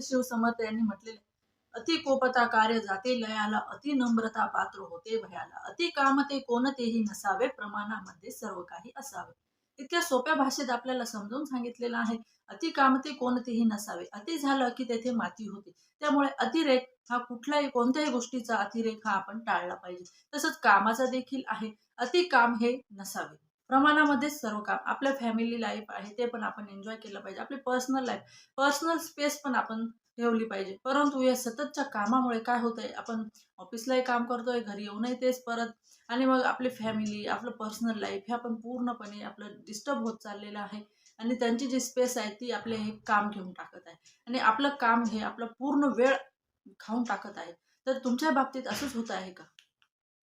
श्री शिवसमर्थ यांनी म्हटलेले अति कोपता कार्य जाते लयाला अति नम्रता पात्र होते भयाला. अति काम ते कोणतेही नसावे प्रमाणामध्ये सर्व काही असावे. इतक्या सोप्या भाषेत आपल्याला समजून सांगितलेलं आहे अति काम ते कोणतेही नसावे. अति झालं की तेथे माती होते. त्यामुळे अतिरेक हा कुठल्याही कोणत्याही गोष्टीचा अतिरेक हा आपण टाळला पाहिजे. तसंच कामाचा देखील आहे. अति काम हे नसावे. प्रमाणामध्येच सर्व काम आपल्या फॅमिली लाईफ आहे ते पण आपण एन्जॉय केलं पाहिजे. आपली पर्सनल लाईफ पर्सनल स्पेस पण आपण ठेवली पाहिजे. परंतु या सततच्या कामामुळे काय होतंय आपण ऑफिसलाही काम करतोय घरी येऊनही तेच परत आणि मग आपली फॅमिली आपलं पर्सनल लाईफ हे आपण पूर्णपणे आपलं डिस्टर्ब होत चाललेलं आहे आणि त्यांची जी स्पेस आहे ती आपले हे काम घेऊन टाकत आहे. आणि आपलं काम हे आपलं पूर्ण वेळ खाऊन टाकत आहे. तर तुमच्या बाबतीत असंच होत आहे का?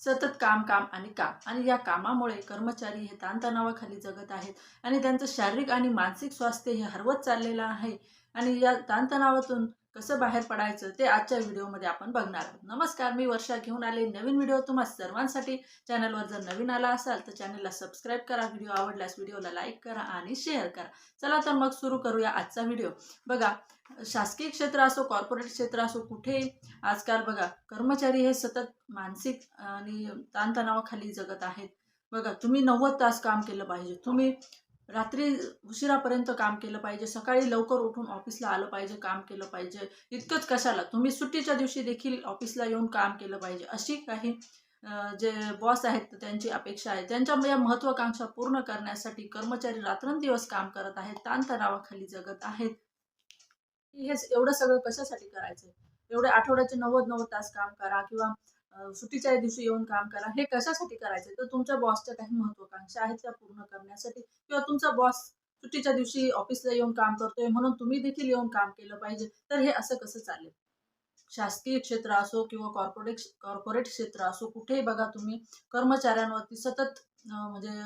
सतत काम काम आणि काम. आणि या कामामुळे कर्मचारी हे ताणतणावाखाली जगत आहेत. आणि त्यांचं शारीरिक आणि मानसिक स्वास्थ्य हे हरवत चाललेलं आहे. आणि या ताणतणावातून कसं बाहेर पडायचं ते आजच्या व्हिडिओमध्ये आपण बघणार आहोत. नमस्कार मी वर्षा घेऊन आले. नवीन व्हिडिओ तुम्हा सर्वांसाठी. चॅनलवर जर नवीन आला असाल तर चॅनलला सबस्क्राईब करा. व्हिडिओ आवडल्यास व्हिडिओला लाईक करा आणि शेअर करा. चला तर मग सुरू करूया आजचा व्हिडिओ. बघा शासकीय क्षेत्र असो कॉर्पोरेट क्षेत्र असो कुठेही आजकाल बघा कर्मचारी हे सतत मानसिक आणि ताणतणावाखाली जगत आहेत. बघा तुम्ही नव्वद तास काम केलं पाहिजे. तुम्ही रात्री उशिरापर्यंत काम केलं पाहिजे. सकाळी लवकर उठून ऑफिसला आलं पाहिजे काम केलं पाहिजे. इतकंच कशाला? तुम्ही सुट्टीच्या दिवशी देखील ऑफिसला येऊन काम केलं पाहिजे. अशी काही जे बॉस आहेत तर त्यांची अपेक्षा आहे. त्यांच्या या महत्वाकांक्षा पूर्ण करण्यासाठी कर्मचारी रात्रंदिवस काम करत आहेत ताणतणावाखाली जगत आहेत. हे एवढं सगळं कशासाठी करायचं एवढे आठवड्याचे नव्वद नव्वद तास काम करा किंवा सुट्टीच्या दिवशी येऊन काम करा. हे कशासाठी करायचं? तर तुमच्या बॉसच्या काही महत्वाकांक्षा आहेत त्या पूर्ण करण्यासाठी. किंवा तुमचा बॉस सुट्टीच्या दिवशी ऑफिसला येऊन काम करतोय म्हणून तुम्ही देखील येऊन काम केलं पाहिजे. तर हे असं कसं चालेल? शासकीय क्षेत्र असो किंवा कॉर्पोरेट कॉर्पोरेट क्षेत्र असो कुठेही बघा तुम्ही कर्मचाऱ्यांवरती सतत म्हणजे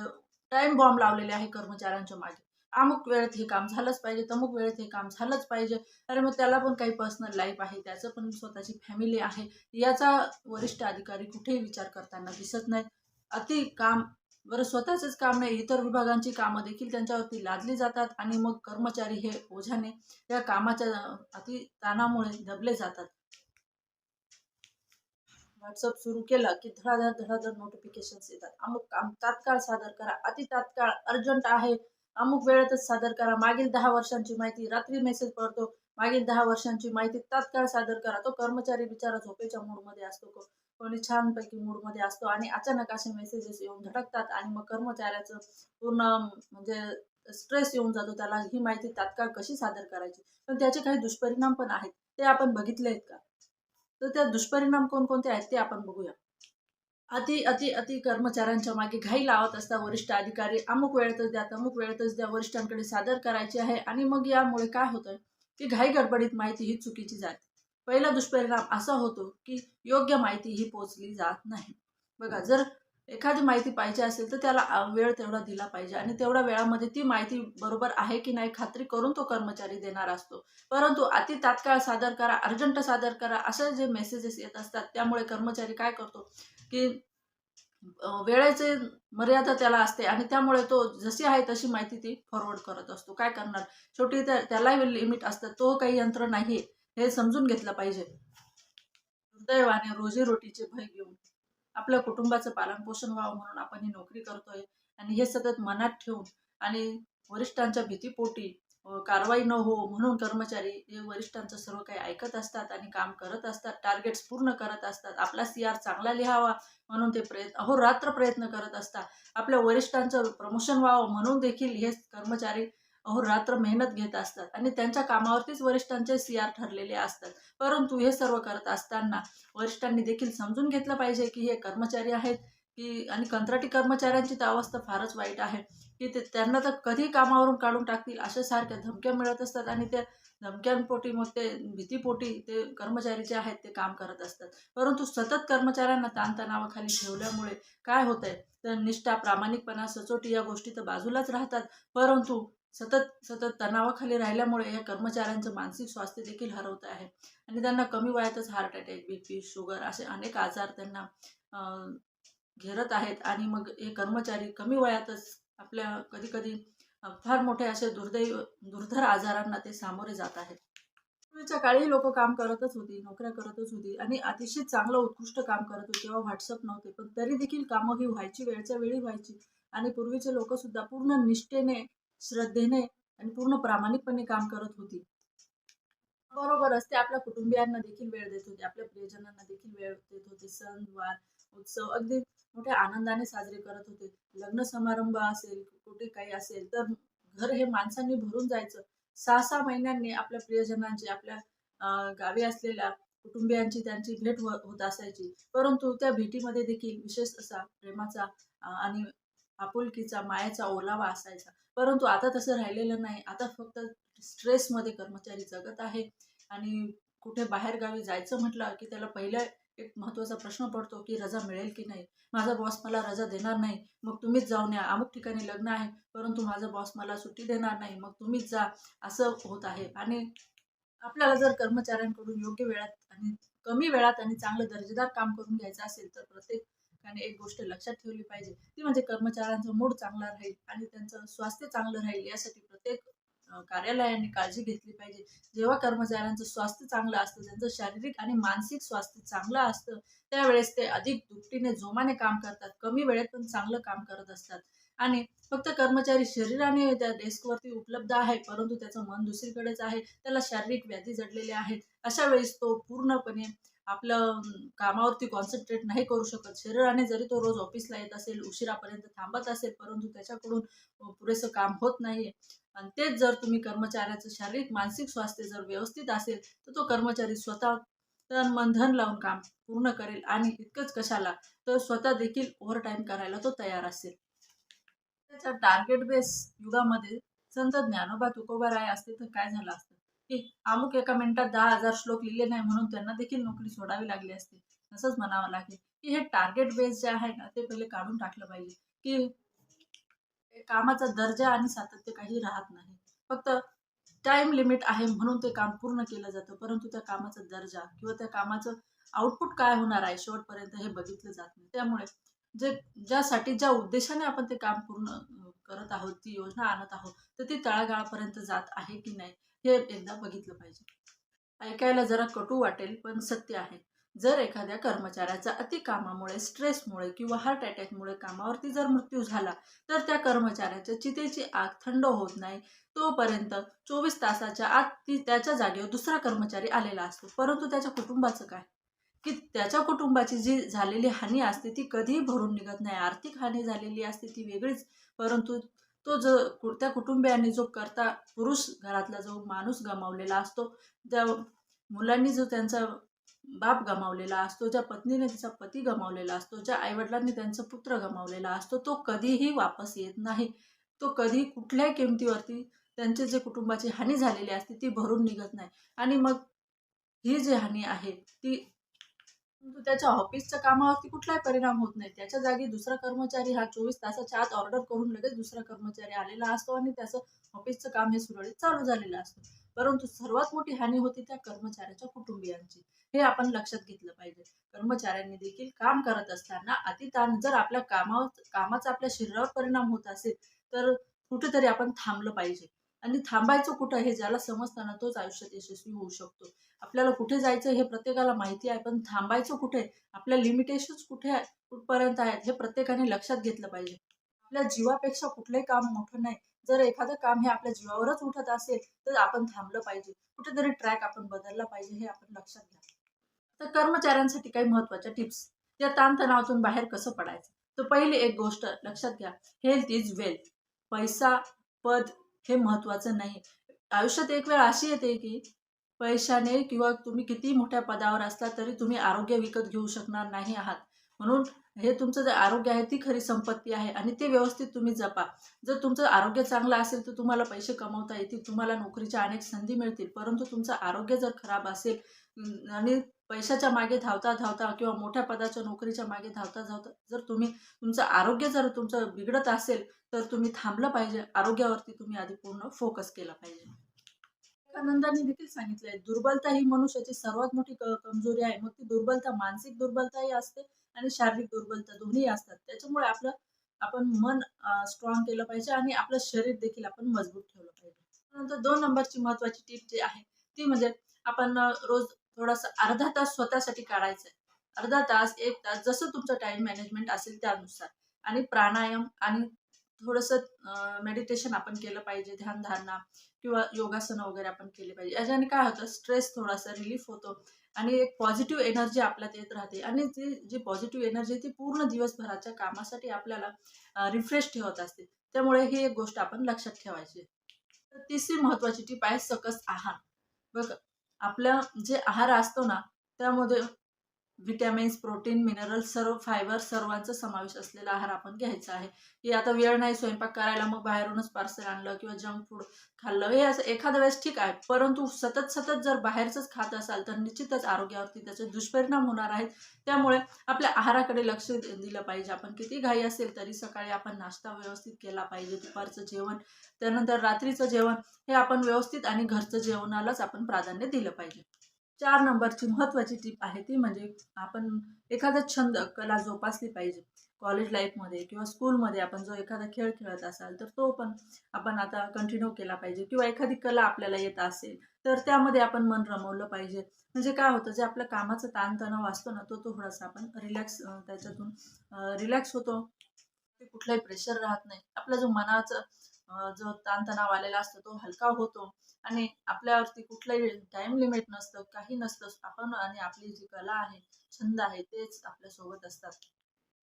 टाइम बॉम्ब लावलेले आहे कर्मचाऱ्यांच्या मागे. अमुक वेळेत हे काम झालंच पाहिजे तमुक वेळेत हे काम झालंच पाहिजे. अरे मग त्याला पण काही पर्सनल लाईफ आहे त्याचं पण स्वतःची फॅमिली आहे. याचा वरिष्ठ अधिकारी कुठेही विचार करताना दिसत नाही अति काम बरं स्वतःचेच काम नाही इतर विभागांची कामं देखील त्यांच्यावरती लादली जातात आणि मग कर्मचारी हे ओझ्याने या कामाच्या अति ताणामुळे दबले जातात. व्हॉट्सअप सुरू केलं की धडाधड धडाधड नोटिफिकेशन्स येतात. अमुक काम तात्काळ सादर करा. अति तात्काळ अर्जंट आहे. अमुक वेळेतच सादर करा. मागील दहा वर्षांची माहिती रात्री मेसेज पडतो. मागील दहा वर्षांची माहिती तात्काळ सादर करा. तो कर्मचारी बिचारा झोपेच्या मूडमध्ये असतो. कोणी छानपैकी मूडमध्ये असतो आणि अचानक असे मेसेजेस येऊन धडकतात आणि मग कर्मचाऱ्याचं पूर्ण म्हणजे स्ट्रेस येऊन जातो. त्याला ही माहिती तात्काळ कशी सादर करायची? पण त्याचे काही दुष्परिणाम पण आहेत. ते आपण बघितले आहेत का? तर त्या दुष्परिणाम कोणकोणते आहेत ते आपण बघूया. अति अति अति कर्मचाऱ्यांच्या मागे घाई लावत असता वरिष्ठ अधिकारी. अमुक वेळेतच द्या अमुक वेळेतच द्या वरिष्ठांकडे सादर करायची आहे आणि मग यामुळे काय होतं? की घाई गडबडीत माहिती ही चुकीची जाते. पहिला दुष्परिणाम असा होतो की योग्य माहिती ही पोचली जात नाही. बघा जर एखादी माहिती पाहिजे असेल तर त्याला वेळ तेवढा दिला पाहिजे आणि तेवढ्या वेळामध्ये ती माहिती बरोबर आहे की नाही खात्री करून तो कर्मचारी देणार असतो. परंतु अति तात्काळ सादर करा अर्जंट सादर करा असे जे मेसेजेस येत असतात त्यामुळे कर्मचारी काय करतो की वेळेचे मर्यादा त्याला असते आणि त्यामुळे तो जशी आहे तशी माहिती ती फॉरवर्ड करत असतो. काय करणार? शेवटी त्या त्यालाही लिमिट असतं. तो काही यंत्र नाही हे समजून घेतलं पाहिजे. दुर्दैवाने रोजीरोटीचे भय घेऊन. आपल्या कुटुंबाचं पालनपोषण व्हावं म्हणून आपण ही नोकरी करतोय. आणि हे सतत मनात ठेवून आणि वरिष्ठांच्या भीतीपोटी कारवाई न हो म्हणून कर्मचारी हे वरिष्ठांचं सर्व काही ऐकत असतात आणि काम करत असतात. टार्गेट्स पूर्ण करत असतात. आपला सी आर चांगला लिहावा म्हणून ते प्रयत्न अहोरात्र प्रयत्न करत असतात. आपल्या वरिष्ठांचं प्रमोशन व्हावं म्हणून देखील हे कर्मचारी अहोरात्र मेहनत घेत असतात आणि त्यांच्या कामावरतीच वरिष्ठांचे सी आर ठरलेले असतात. परंतु हे सर्व करत असताना वरिष्ठांनी देखील समजून घेतलं पाहिजे की हे कर्मचारी आहेत की आणि कंत्राटी कर्मचाऱ्यांची तर अवस्था फारच वाईट आहे की ते त्यांना तर कधी कामावरून काढून टाकतील अशा सारख्या धमक्या मिळत असतात आणि त्या धमक्यांपोटी मग ते भीतीपोटी ते कर्मचारी जे आहेत ते काम करत असतात. परंतु सतत कर्मचाऱ्यांना ताणतणावाखाली ठेवल्यामुळे काय होतंय? तर निष्ठा प्रामाणिकपणा सचोटी या गोष्टी तर बाजूलाच राहतात. परंतु सतत सतत तणावाखाली राहिल्यामुळे या कर्मचाऱ्यांचं मानसिक स्वास्थ्य देखील हरवत आहे. आणि त्यांना कमी वयातच heart attack B P sugar असे अनेक आजार त्यांना घेरत आहेत. आणि मग हे कर्मचारी कमी वयातच आपल्या कधी कधी फार मोठे असे दुर्दैव दुर्धर आजारांना ते सामोरे जात आहेत. पूर्वीच्या काळी लोक काम करतच होती नोकऱ्या करतच होती आणि अतिशय चांगलं उत्कृष्ट काम करत होते. तेव्हा व्हॉट्सअप नव्हते पण तरी देखील कामं ही व्हायची वेळच्या वेळी व्हायची. आणि पूर्वीचे लोक सुद्धा पूर्ण निष्ठेने श्रद्धेने आणि पूर्ण प्रामाणिकपणे काम करत होती. बरोबरच ते आपल्या कुटुंबियांना देखील वेळ देत होते. आपल्या प्रियजनांना देखील वेळ देत होते. सण वार उत्सव अगदी मोठ्या आनंदाने साजरे करत होते. लग्न समारंभ असेल कुठे काही असेल तर घर हे माणसांनी भरून जायचं. सहा सहा महिन्यांनी आपल्या प्रियजनांची आपल्या अं, गावी असलेल्या कुटुंबियांची त्यांची भेट होत असायची. परंतु त्या भेटीमध्ये देखील विशेष असा प्रेमाचा आणि आपुलकीचा मायाचा ओलावा असायचा परंतु आता तसं राहिलेलं नाही. आता फक्त स्ट्रेसमध्ये कर्मचारी जगत आहे आणि कुठे बाहेर गावी जायचं म्हटलं की त्याला पहिला एक महत्त्वाचा प्रश्न पडतो की रजा मिळेल की नाही? माझा बॉस मला रजा देणार नाही. मग तुम्हीच जाऊन या. अमुक ठिकाणी लग्न आहे परंतु माझा बॉस मला सुट्टी देणार नाही. मग तुम्हीच जा. असं होत आहे. आणि आपल्याला जर कर्मचाऱ्यांकडून योग्य वेळात आणि कमी वेळात आणि चांगलं दर्जेदार काम करून घ्यायचं असेल तर प्रत्येक प्रत्येकाने एक गोष्ट लक्षात ठेवली पाहिजे. ती म्हणजे कर्मचाऱ्यांचा मूड चांगला राहील आणि त्यांचं स्वास्थ्य चांगलं राहील यासाठी प्रत्येक कार्यालयाने काळजी घेतली पाहिजे. जेव्हा कर्मचाऱ्यांचं स्वास्थ्य चांगलं असतं त्यांचं शारीरिक आणि मानसिक स्वास्थ्य चांगलं असतं त्यावेळेस ते अधिक दुपटीने जोमाने काम करतात कमी वेळेत पण चांगलं काम करत असतात. आणि फक्त कर्मचारी शरीराने त्या डेस्कवरती उपलब्ध आहे परंतु त्याचं मन दुसरीकडेच आहे त्याला शारीरिक व्याधी जडलेल्या आहेत अशा वेळेस तो पूर्णपणे आपलं कामावरती कॉन्सन्ट्रेट नाही करू शकत. शरीराने जरी तो रोज ऑफिसला येत असेल उशिरापर्यंत थांबत असेल परंतु त्याच्याकडून पुरेसं काम होत नाही आणि तेच जर तुम्ही कर्मचाऱ्याचं शारीरिक मानसिक स्वास्थ्य जर व्यवस्थित असेल तर तो कर्मचारी स्वतः तन मन धन लावून काम पूर्ण करेल आणि इतकंच कशाला तर स्वतः देखील ओव्हरटाईम करायला तो तयार असेल. त्याच्या टार्गेट बेस युगामध्ये संत ज्ञानोबा तुकोबाराय असते तर काय झालं असतं? की अमुक एका मिनिटात दहा हजार श्लोक लिहिले नाही म्हणून त्यांना देखील नोकरी सोडावी लागली असते. असंच म्हणावं लागेल की हे टार्गेट बेस जे आहे ना ते पहिले काढून टाकलं पाहिजे. की कामाचा दर्जा आणि सातत्य काही राहत नाही. फक्त टाइम लिमिट आहे म्हणून ते काम पूर्ण केलं जातं. परंतु त्या कामाचा दर्जा किंवा त्या कामाचं आउटपुट काय होणार आहे शेवटपर्यंत हे बघितलं जात नाही. त्यामुळे जे ज्यासाठी ज्या उद्देशाने आपण ते काम पूर्ण करत आहोत ती योजना आणत आहोत तर ती तळागाळापर्यंत जात आहे की नाही हे एकदा बघितलं पाहिजे. ऐकायला जरा कटू वाटेल पण सत्य आहे. जर एखाद्या कर्मचाऱ्याचा अति कामामुळे स्ट्रेसमुळे किंवा हार्ट अटॅकमुळे कामावरती जर मृत्यू झाला तर त्या कर्मचाऱ्याच्या चितेची आग थंड होत नाही. तोपर्यंत चोवीस तासाच्या आत ती त्याच्या जागेवर दुसरा कर्मचारी आलेला असतो. परंतु त्याच्या कुटुंबाचं काय? की त्याच्या कुटुंबाची जी झालेली हानी असते ती कधीही भरून निघत नाही. आर्थिक हानी झालेली असते ती वेगळीच. परंतु तो जो कु- त्या कुटुंबियांनी जो करता पुरुष घरातला जो माणूस गमावलेला असतो त्या मुलांनी जो त्यांचा बाप गमावलेला असतो ज्या पत्नीने तिचा पती गमावलेला असतो ज्या आईवडिलांनी त्यांचा पुत्र गमावलेला असतो तो कधीही वापस येत नाही. तो कधी कुठल्याही किमतीवरती त्यांचे जे कुटुंबाची हानी झालेली असते ती भरून निघत नाही. आणि मग ही जी हानी आहे ती परंतु त्याच्या ऑफिसच्या कामावरती कुठलाही परिणाम होत नाही. त्याच्या जागी दुसरा कर्मचारी हा चोवीस तासाच्या आत ऑर्डर करून लगेच दुसरा कर्मचारी आलेला असतो आणि त्याचं ऑफिसचं काम हे सुरळीत चालू झालेलं असतं. परंतु सर्वात मोठी हानी होती त्या कर्मचाऱ्याच्या कुटुंबियांची. हे आपण लक्षात घेतलं पाहिजे. कर्मचाऱ्यांनी देखील काम करत असताना अतिताण जर आपल्या कामावर कामाचा आपल्या शरीरावर परिणाम होत असेल तर कुठेतरी आपण थांबलं पाहिजे. आणि थांबायचं कुठं हे ज्याला समजताना तोच आयुष्यात यशस्वी होऊ शकतो. आपल्याला कुठे जायचं हे प्रत्येकाला माहिती आहे पण थांबायचं कुठे? आपल्या लिमिटेशन्स कुठे आहे कुठपर्यंत आहेत हे प्रत्येकाने लक्षात घेतलं पाहिजे. आपल्या जीवापेक्षा कुठलंही काम मोठं नाही. जर एखादं काम हे आपल्या जीवावरच उठत असेल तर आपण थांबलं पाहिजे. कुठेतरी ट्रॅक आपण बदलला पाहिजे हे आपण लक्षात घ्या. तर कर्मचाऱ्यांसाठी काही महत्त्वाच्या टिप्स या ताणतणावातून बाहेर कसं पडायचं? तर पहिली एक गोष्ट लक्षात घ्या. हेल्थ इज वेल्थ पैसा पद हे महत्त्वाचं नाही. आयुष्यात एक वेळ अशी येते की पैशाने किंवा तुम्ही किती मोठ्या पदावर असला तरी तुम्ही आरोग्य विकत घेऊ शकणार नाही आहात. म्हणून हे तुमचं जे आरोग्य आहे ती खरी संपत्ती आहे आणि ते व्यवस्थित तुम्ही जपा. जर तुमचं आरोग्य चांगलं असेल तर तुम्हाला पैसे कमवता येतील तुम्हाला नोकरीच्या अनेक संधी मिळतील परंतु तुमचं आरोग्य जर खराब असेल आणि पैशाच्या मागे धावता धावता किंवा मोठ्या पदाच्या नोकरीच्या मागे धावता धावता जर तुम्ही तुमचं आरोग्य जर तुमचं बिघडत असेल तर तुम्ही थांबलं पाहिजे. आरोग्यावरती तुम्ही आधी पूर्ण फोकस केला पाहिजे. विवेकानंदांनी देखील सांगितलंय दुर्बलता ही मनुष्याची सर्वात मोठी कमजोरी आहे. मग ती दुर्बलता मानसिक दुर्बलताही असते आणि शारीरिक दुर्बलता दोन्ही असतात. त्याच्यामुळे आपलं आपण मन स्ट्रॉंग केलं पाहिजे आणि आपलं शरीर देखील आपण मजबूत ठेवलं पाहिजे. नंतर दोन नंबरची महत्वाची टीप जी आहे ती म्हणजे आपण रोज थोडासा अर्धा तास स्वतःसाठी काढायचा आहे अर्धा तास एक तास जसं तुमचं टाइम मॅनेजमेंट असेल त्यानुसार. आणि प्राणायाम आणि थोडंसं मेडिटेशन आपण केलं पाहिजे ध्यानधारणा किंवा योगासनं वगैरे आपण केले पाहिजे. याच्याने काय होतं स्ट्रेस थोडासा रिलीफ होतो आणि एक पॉझिटिव्ह एनर्जी आपल्यात येत राहते. आणि ती जी पॉझिटिव्ह एनर्जी ती पूर्ण दिवसभराच्या कामासाठी आपल्याला रिफ्रेश ठेवत असते. त्यामुळे ही एक गोष्ट आपण लक्षात ठेवायची तर तिसरी महत्वाची टीप आहे सकस आहार. बघ आपला जे आहार असतो ना त्यामध्ये विटॅमिन्स प्रोटीन मिनरल सर्व फायबर सर्वांचा समावेश असलेला आहार आपण घ्यायचा आहे. की आता वेळ नाही स्वयंपाक करायला मग बाहेरूनच पार्सल आणलं किंवा जंक फूड खाल्लं. हे असं एखाद्या वेळेस ठीक आहे परंतु सतत सतत जर बाहेरचंच खात असाल तर निश्चितच आरोग्यावरती त्याचे दुष्परिणाम होणार आहेत. त्यामुळे आपल्या आहाराकडे लक्ष दिलं पाहिजे. आपण किती घाई असेल तरी सकाळी आपण नाश्ता व्यवस्थित केला पाहिजे. दुपारचं जेवण त्यानंतर रात्रीचं जेवण हे आपण व्यवस्थित आणि घरचं जेवणालाच आपण प्राधान्य दिलं पाहिजे. चार नंबरची महत्त्वाची टीप आहे ती म्हणजे आपण एखादा छंद कला जोपासली पाहिजे. कॉलेज लाईफमध्ये किंवा स्कूलमध्ये आपण जो एखादा खेळ खेळत असाल तर तो पण आपण आता कंटिन्यू केला पाहिजे. किंवा एखादी कला आपल्याला येत असेल तर त्यामध्ये आपण मन रमवलं पाहिजे. म्हणजे काय होतं जे आपलं कामाचं ताणतणाव असतो ना तो थोडासा आपण रिलॅक्स त्याच्यातून रिलॅक्स होतो. ते कुठलाही प्रेशर राहत नाही. आपला जो मनाचा जो ताणतणाव आलेला असतो तो हलका होतो आणि आपल्यावरती कुठलंही टाइम लिमिट नसतं काही नसतं आपण आणि आपली जी कला आहे छंद आहे तेच आपल्यासोबत असतात.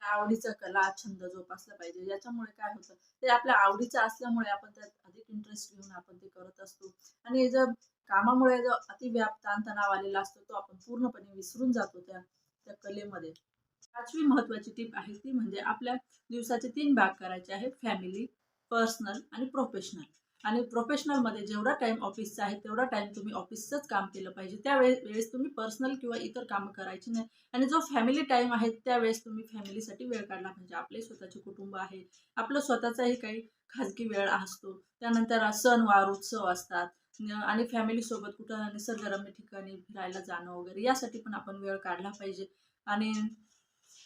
त्या कला छंद जोपासला पाहिजे. याच्यामुळे काय होतं ते आपल्या आवडीचं असल्यामुळे आपण त्यात अधिक इंटरेस्ट घेऊन आपण ते करत असतो. आणि जर कामामुळे जो अतिव्याप ताणतणाव आलेला असतो तो आपण पूर्णपणे विसरून जातो त्या त्या कलेमध्ये. पाचवी महत्वाची टीप आहे ती म्हणजे आपल्या दिवसाचे तीन भाग करायचे आहेत फॅमिली पर्सनल आणि प्रोफेशनल आणि प्रोफेशनलमध्ये जेवढा टाईम ऑफिसचा आहे तेवढा टाईम तुम्ही ऑफिसचंच काम केलं पाहिजे. त्यावेळेस वेळेस तुम्ही पर्सनल किंवा इतर कामं करायची नाही. आणि जो फॅमिली टाईम आहे त्यावेळेस तुम्ही फॅमिलीसाठी वेळ काढला पाहिजे. आपले स्वतःचे कुटुंब आहे. आपलं स्वतःचाही काही खाजगी वेळ असतो. त्यानंतर सणवार उत्सव असतात. आणि फॅमिलीसोबत कुठं निसर्गरम्य ठिकाणी फिरायला जाणं वगैरे यासाठी पण आपण वेळ काढला पाहिजे. आणि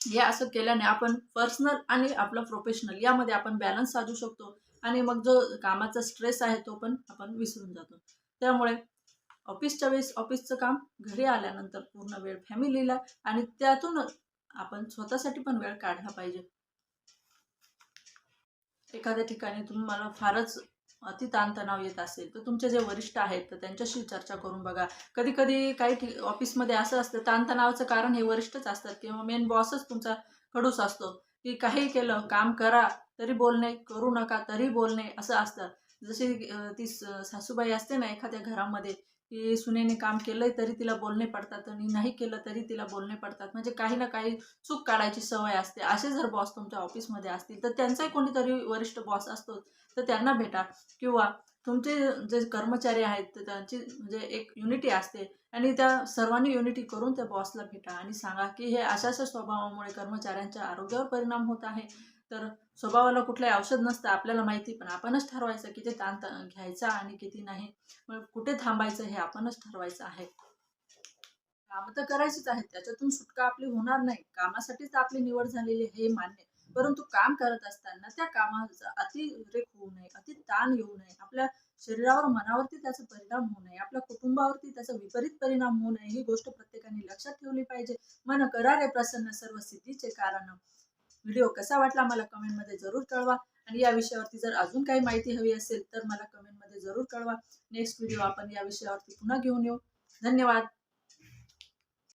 हे असं केल्याने आपण पर्सनल आणि आपलं प्रोफेशनल यामध्ये आपण बॅलन्स साधू शकतो. आणि मग जो कामाचा स्ट्रेस आहे तो पण आपण विसरून जातो. त्यामुळे ऑफिसच्या वेळेस ऑफिसचं काम घरी आल्यानंतर पूर्ण वेळ फॅमिलीला आणि त्यातून आपण स्वतःसाठी पण वेळ काढला पाहिजे. एखाद्या ठिकाणी तुम्हाला फारच अति ताणतणाव येत असेल तर तुमचे जे वरिष्ठ आहेत तर त्यांच्याशी चर्चा करून बघा. कधी कधी काही ठिक ऑफिसमध्ये असं असतं ताणतणावाचं कारण हे वरिष्ठच असतात किंवा मेन बॉसच तुमचा खडूस असतो की काही केलं काम करा तरी बोलणे करू नका तरी बोलणे असं असतं. जशी ती स- सासूबाई असते ना एखाद्या घरामध्ये की सुनेने काम केलंय तरी तिला बोलणे पडतात आणि नाही केलं तरी तिला बोलणे पडतात. म्हणजे काही ना काही चूक काढायची सवय असते. असे जर बॉस तुमच्या ऑफिसमध्ये असतील तर त्यांचाही कोणीतरी वरिष्ठ बॉस असतो तर त्यांना भेटा. किंवा तुमचे जे कर्मचारी आहेत तर त्यांची म्हणजे एक युनिटी असते आणि त्या सर्वांनी युनिटी करून त्या बॉसला भेटा आणि सांगा की हे अशा अशा स्वभावामुळे कर्मचाऱ्यांच्या आरोग्यावर परिणाम होत आहे. तर स्वभावाला कुठलंही औषध नसतं आपल्याला माहिती पण आपणच ठरवायचं किती ताण घ्यायचा आणि किती नाही. मग कुठे थांबायचं हे आपणच ठरवायचं आहे. कामं तर करायचीच आहेत त्याच्यातून सुटका आपली होणार नाही. कामासाठीच आपली निवड झालेली हे मान्य परंतु काम करत असताना त्या कामाचा अतिरेक होऊ नये अति ताण येऊ नये. आपल्या शरीरावर मनावरती त्याचा परिणाम होऊ नये. आपल्या कुटुंबावरती त्याचा विपरीत परिणाम होऊ नये ही गोष्ट प्रत्येकाने लक्षात ठेवली पाहिजे. मन करा रे प्रसन्न सर्व सिद्धीचे कारण. व्हिडिओ कसा वाटला मला कमेंटमध्ये जरूर कळवा. आणि या विषयावरती जर अजून काही माहिती हवी असेल तर मला कमेंटमध्ये जरूर कळवा. नेक्स्ट व्हिडिओ आपण या विषयावरती पुन्हा घेऊन येऊ. धन्यवाद.